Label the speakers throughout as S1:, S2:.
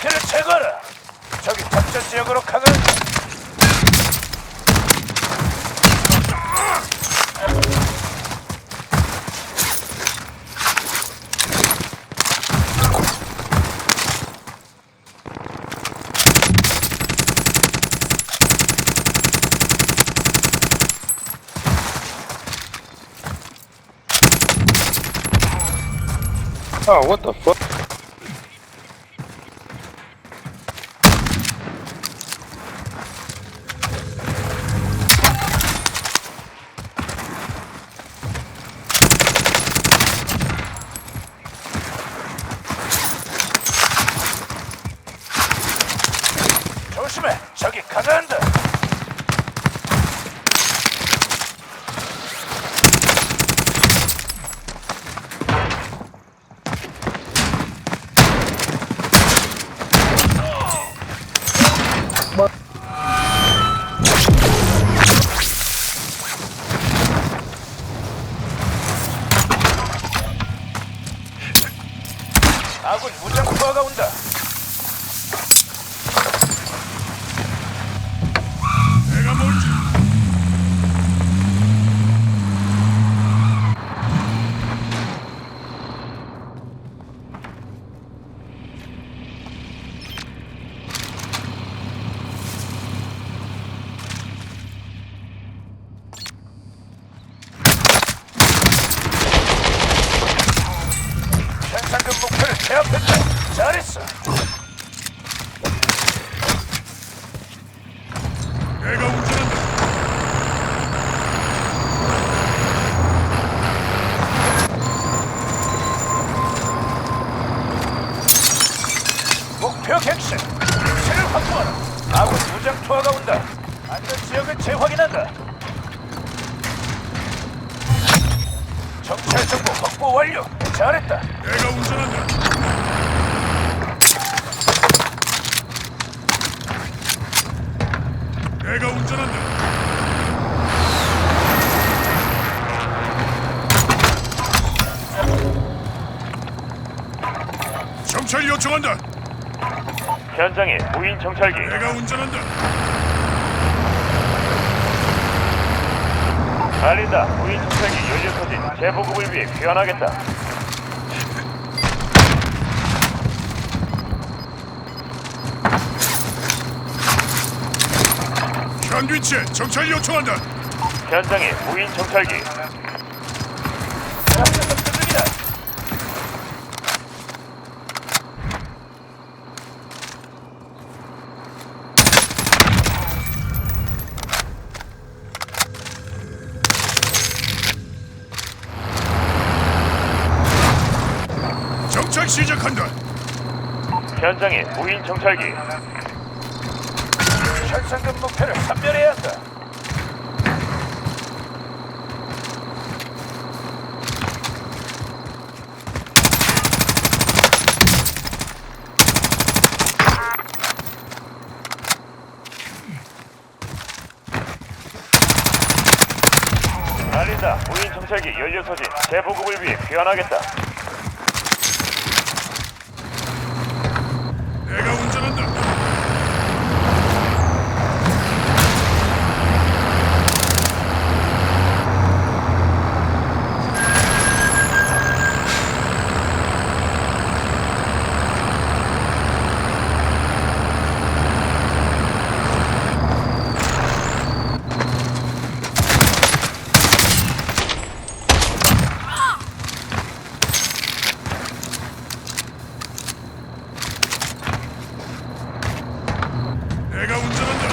S1: 제거하라. 저기 작전 지역으로 강을.
S2: Oh, what the fuck?
S1: 조심해. 저기 강한다. 아군 무장 투하가 온다.
S3: 내가 뭔지
S1: 현상금 목표를 제압했다. 잘했어.
S3: 내가 운전한다.
S1: 목표 객실. 위치를 확보하라. 아군 무장 투하가 온다. 안전 지역을 재확인한다. 정찰 정보 확보 완료. 잘했다.
S3: 내가 운전한다. 내가 운전한다. 정찰 요청한다.
S1: 현장에 무인 정찰기.
S3: 내가 운전한다.
S1: 알린다. 무인 정찰기 연료 소진 재보급을 위해 귀환하겠다.
S3: 현 위치에 정찰 요청한다.
S1: 현장에 무인 정찰기.
S3: 정찰 시작한다.
S1: 현장에 무인 정찰기. 현상금 목표를 선별해야 한다. 알린다. 무인 정찰기 연료 소진 재보급을 위해 귀환하겠다.
S3: 내가 운전한다. 내가 운전한다.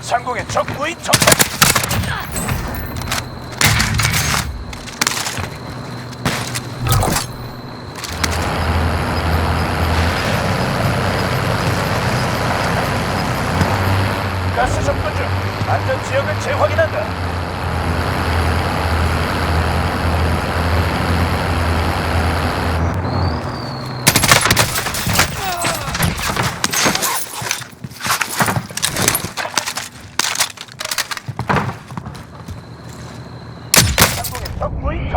S1: 상공의 적 무인 정찰기. 가스 접근 중. 안전 지역을 재확인한다.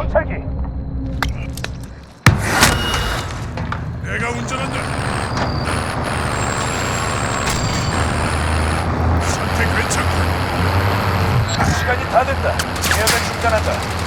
S1: 정찰기.
S3: 내가 운전한다. 상태 괜찮군.
S1: 시간이 다 됐다. 계약을 중단한다.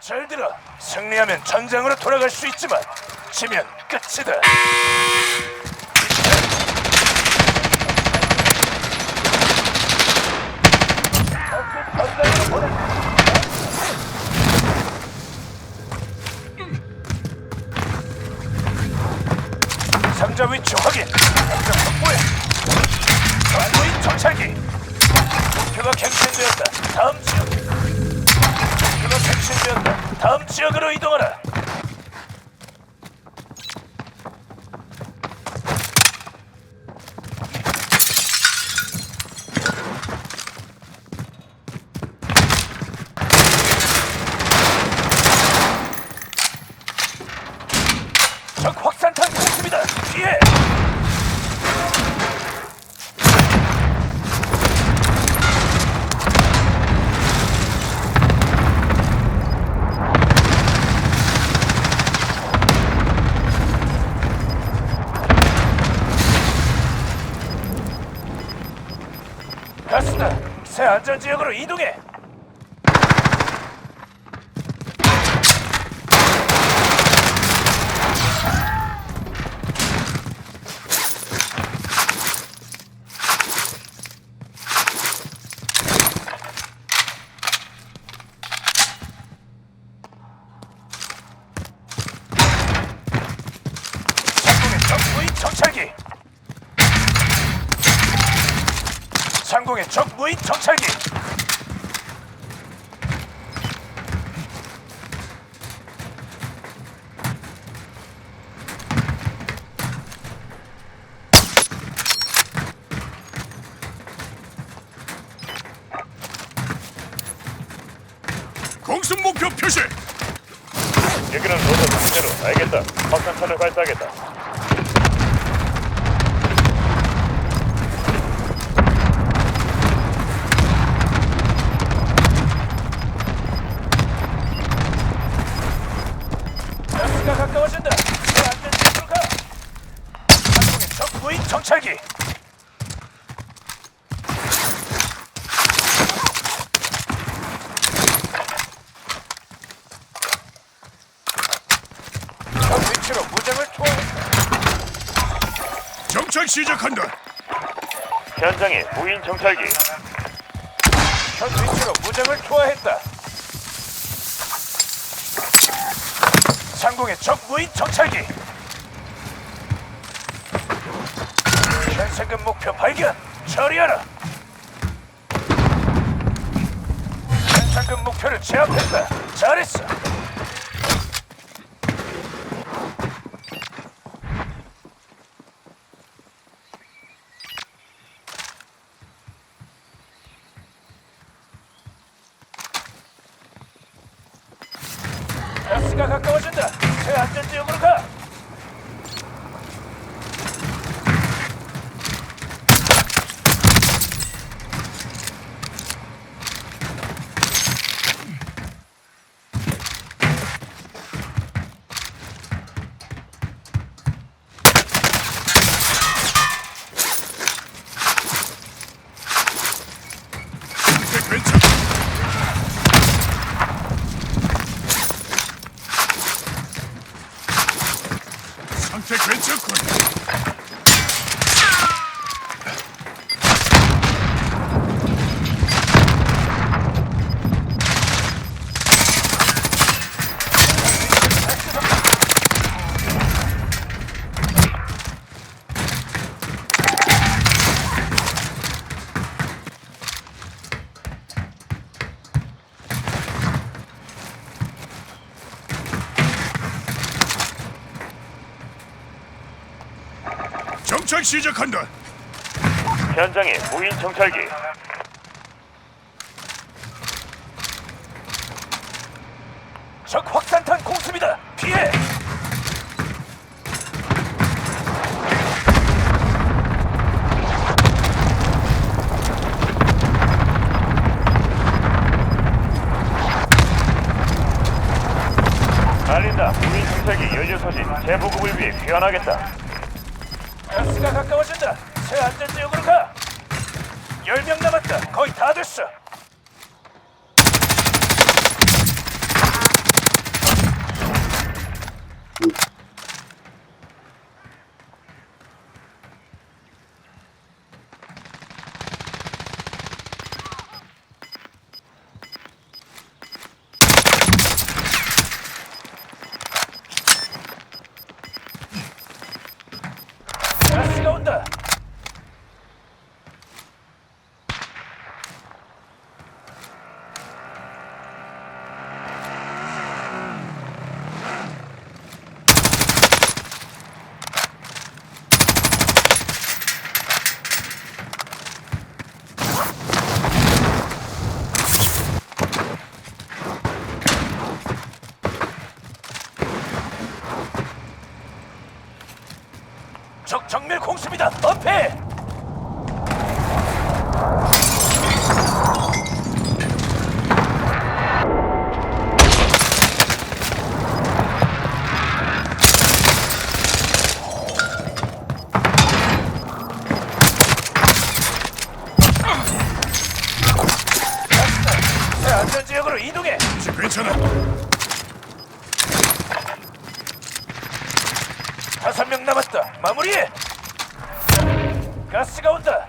S1: 잘 들어. 승리하면 전장으로 돌아갈 수 있지만 지면 끝이다. 상자 위치 확인. 상자. 전무인 정찰기. 목표가 갱신되었다. 다음 지역. 목표가 갱신되었다. 다음 지역으로 이동하라. 가스다. 새 안전 지역으로 이동해. 상공의 적 무인 정찰기. 상공의 적 무인 정찰기.
S3: 공습 목표 표시.
S2: 여기는 로드 상대로 알겠다. 확산탄을 발사하겠다.
S1: 정찰기. 적 위치로 무장을 투하했다.
S3: 정찰 시작한다.
S2: 현장에 무인 정찰기.
S1: 현 위치로 무장을 투하했다. 상공의 적 무인 정찰기. 현상금 목표 발견. 처리하라. 현상금 목표를 제압했다. 잘했어.
S3: 정찰 시작한다.
S2: 현장에 무인 정찰기.
S1: 적 확산탄 공습이다. 피해.
S2: 알린다. 무인 정찰기 연료 소진 재보급을 위해 귀환하겠다.
S1: 10명 남았다. 거의 다 됐어. 정밀 공습이다. 새 안전 지역으로 이동해.
S3: 괜찮아.
S1: 다섯 명 남았다. 마무리해. 가스가 온다.